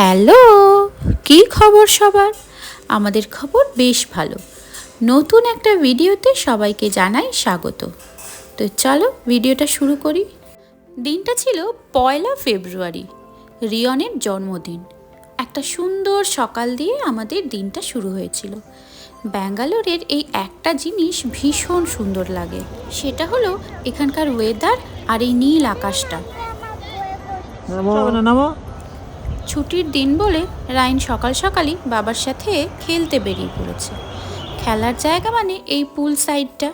Hello, কি খবর সবার? আমাদের খবর বেশ ভালো। নতুন একটা ভিডিওতে সবাইকে জানাই স্বাগত। তো চলো ভিডিওটা শুরু করি। দিনটা ছিল পয়লা ফেব্রুয়ারি, রিয়নের জন্মদিন। একটা সুন্দর সকাল দিয়ে আমাদের দিনটা শুরু হয়েছিল। ব্যাঙ্গালোরের এই একটা জিনিস ভীষণ সুন্দর লাগে। সেটা হলো এখানকার ওয়েদার আর এই নীল আকাশটা। ছুটির দিন বলে রাইন সকাল সকালই বাবার সাথে খেলতে বেরিয়ে পড়েছে। খেলার জায়গা মানে এই পুল সাইডটা।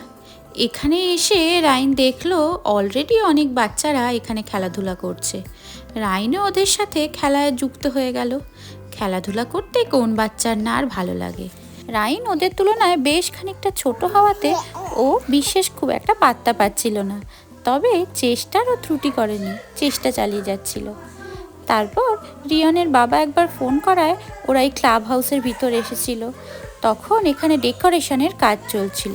এখানে এসে রাইন দেখল অলরেডি অনেক বাচ্চারা এখানে খেলাধুলা করছে। রাইনও ওদের সাথে খেলায় যুক্ত হয়ে গেল। খেলাধুলা করতে কোন বাচ্চার না আর ভালো লাগে। রাইন ওদের তুলনায় বেশ খানিকটা ছোট হওয়াতে ও বিশেষ খুব একটা পাত্তা পাচ্ছিল না। তবে চেষ্টারও ত্রুটি করেনি, চেষ্টা চালিয়ে যাচ্ছিল। তারপর রিয়নের বাবা একবার ফোন করায় ওরা এই ক্লাব হাউসের ভিতর এসেছিল। তখন এখানে ডেকোরেশনের কাজ চলছিল।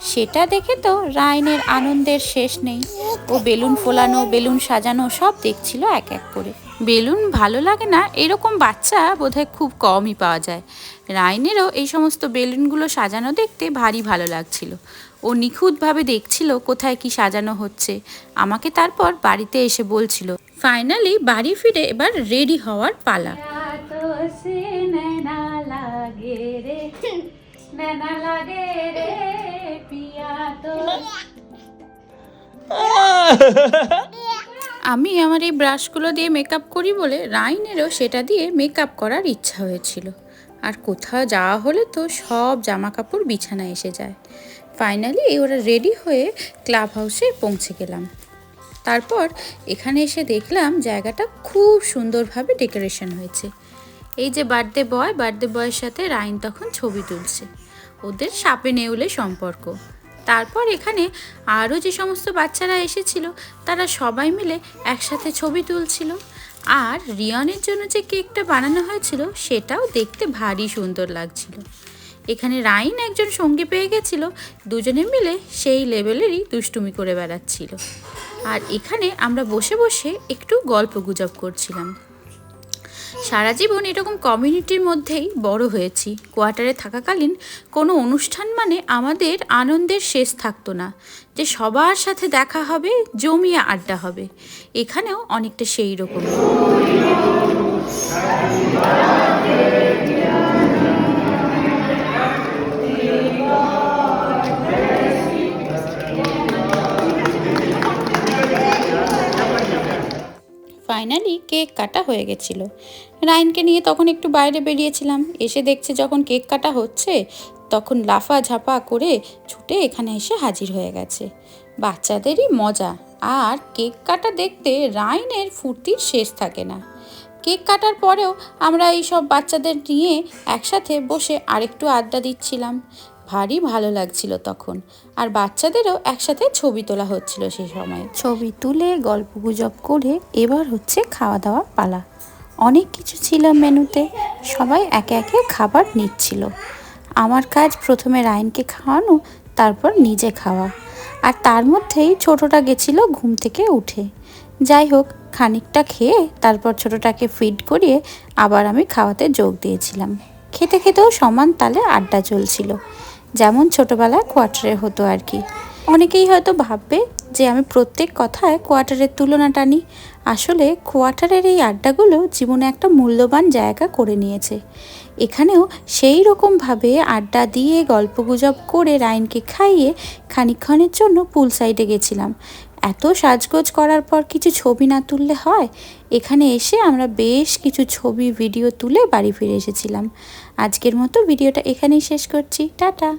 সেটা দেখে তো রায়নের আনন্দের শেষ নেই। ও বেলুন ফোলানো, বেলুন সাজানো সব দেখছিল এক এক করে। বেলুন ভালো লাগে না এরকম বাচ্চা বোধহয় খুব কমই পাওয়া যায়। রায়নেরও এই সমস্ত বেলুনগুলো সাজানো দেখতে ভারী ভালো লাগছিল। ও নিখুঁতভাবে দেখছিল কোথায় কি সাজানো হচ্ছে। আমাকে তারপর বাড়িতে এসে বলছিল ফাইনালি বাড়ি ফিরে এবার রেডি হওয়ার পালা। আমি আমার এই ব্রাশগুলো দিয়ে মেকআপ করি বলে রাইনেরও সেটা দিয়ে মেকআপ করার ইচ্ছা হয়েছিল। আর কোথাও যাওয়া হলে তো সব জামা কাপড় বিছানায় এসে যায়। ফাইনালি ওরা রেডি হয়ে ক্লাব হাউসে পৌঁছে গেলাম। তারপর এখানে এসে দেখলাম জায়গাটা খুব সুন্দরভাবে ডেকোরেশন হয়েছে। এই যে বার্থডে বয়, বার্থডে বয়ের সাথে রাইন তখন ছবি তুলছে। ওদের সাপে নেউলে সম্পর্ক। তারপর এখানে আরও যে সমস্ত বাচ্চারা এসেছিল, তারা সবাই মিলে একসাথে ছবি তুলছিল। আর রিয়নের জন্য যে কেকটা বানানো হয়েছিল, সেটাও দেখতে ভারী সুন্দর লাগছিল। এখানে রাইন একজন সঙ্গী পেয়ে গেছিল। দুজনে মিলে সেই লেভেলেরই দুষ্টুমি করে বেড়াচ্ছিল। আর এখানে আমরা বসে বসে একটু গল্প গুজব করছিলাম। সারা জীবন এরকম কমিউনিটির মধ্যেই বড় হয়েছি। কোয়ার্টারে থাকাকালীন কোনো অনুষ্ঠান মানে আমাদের আনন্দের শেষ থাকতো না। যে সবার সাথে দেখা হবে, জমিয়ে আড্ডা হবে। এখানেও অনেকটা সেই রকম। ফাইনালি কেক কাটা হয়ে গেছিল। রাইনকে নিয়ে তখন একটু বাইরে বেরিয়েছিলাম। এসে দেখছে যখন কেক কাটা হচ্ছে, তখন লাফা ঝাপা করে ছুটে এখানে এসে হাজির হয়ে গেছে। বাচ্চাদেরই মজা। আর কেক কাটা দেখতে রাইনের ফুর্তির শেষ থাকে না। কেক কাটার পরেও আমরা এই সব বাচ্চাদের নিয়ে একসাথে বসে আরেকটু আড্ডা দিচ্ছিলাম। ভারী ভালো লাগছিল তখন। আর বাচ্চাদেরও একসাথে ছবি তোলা হচ্ছিল সেই সময়। ছবি তুলে গল্প গুজব করে এবার হচ্ছে খাওয়া দাওয়ার পালা। অনেক কিছু ছিল মেনুতে। সবাই একে একে খাবার নিচ্ছিল। আমার কাজ প্রথমে রায়নকে খাওয়ানো, তারপর নিজে খাওয়া। আর তার মধ্যেই ছোটটা গেছিল ঘুম থেকে উঠে। যাই হোক, খানিকটা খেয়ে তারপর ছোটটাকে ফিড করিয়ে আবার আমি খাওয়াতে যোগ দিয়েছিলাম। খেতে খেতেও সমান তালে আড্ডা চলছিল। যেমন ছোটবেলায় কোয়ার্টারে হতো আর কি। অনেকেই হয়তো ভাববে যে আমি প্রত্যেক কথায় কোয়ার্টারের তুলনা টানি। আসলে কোয়ার্টারের এই আড্ডাগুলো জীবনে একটা মূল্যবান জায়গা করে নিয়েছে। এখানেও সেই রকমভাবে আড্ডা দিয়ে গল্পগুজব করে রাইনকে খাইয়ে খানিকক্ষণের জন্য পুল সাইডে গেছিলাম। এত সাজগোজ করার পর কিছু ছবি না তুললে হয়? এখানে এসে আমরা বেশ কিছু ছবি, ভিডিও তুলে বাড়ি ফিরে এসেছিলাম। আজকের মতো ভিডিওটা এখানেই শেষ করছি। টাটা!